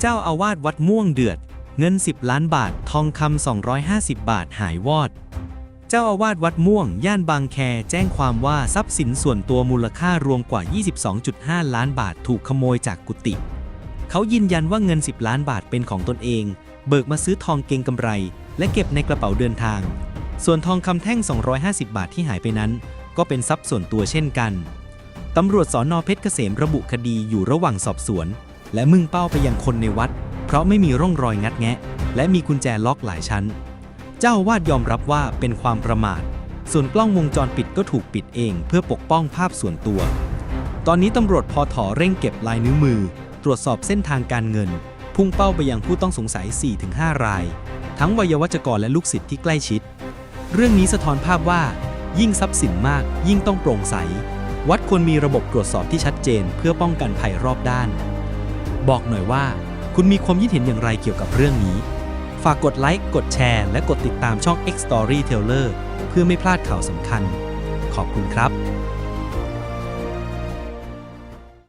เจ้าอาวาสวัดม่วงเดือด เงิน 10 ล้านบาท ทองคำ250 บาทหายวอด เจ้าอาวาสวัดม่วง ย่านบางแค แจ้งความว่าทรัพย์สินส่วนตัวมูลค่ารวมกว่า 22.5 ล้านบาทถูกขโมยจากกุฏิเขายืนยันว่าเงิน 10 ล้านบาทเป็นของตนเอง เบิกมาซื้อทองเก็งกำไร และเก็บในกระเป๋าเดินทาง ส่วนทองคำแท่ง 250 บาทที่หายไปนั้น ก็เป็นทรัพย์ส่วนตัวเช่นกันตำรวจสอนอเพชรเกษมระบุคดีอยู่ระหว่างสอบสวน และมุ่งเป้าไปยังคนในวัด เพราะไม่มีร่องรอยงัดแงะ และมีกุญแจล็อกหลายชั้น เจ้าอาวาดยอมรับว่าเป็นความประมาท ส่วนกล้องวงจรปิดก็ถูกปิดเอง เพื่อปกป้องภาพส่วนตัว ตอนนี้ตำรวจพอถอเร่งเก็บลายนิ้วมือ ตรวจสอบเส้นทางการเงิน พุ่งเป้าไปยังผู้ต้องสงสัย 4-5 ราย ทั้งวัยวัจกรและลูกศิษย์ที่ใกล้ชิด เรื่องนี้สะท้อนภาพว่า ยิ่งทรัพย์สินมาก ยิ่งต้องโปร่งใส วัดควรมีระบบตรวจสอบที่ชัดเจน เพื่อป้องกันภัยรอบด้าน บอกหน่อยว่า คุณมีความคิดเห็นอย่างไรเกี่ยวกับเรื่องนี้ ฝากกดไลค์ กดแชร์ และกดติดตามช่อง X Story Teller เพื่อไม่พลาดข่าวสำคัญ ขอบคุณครับ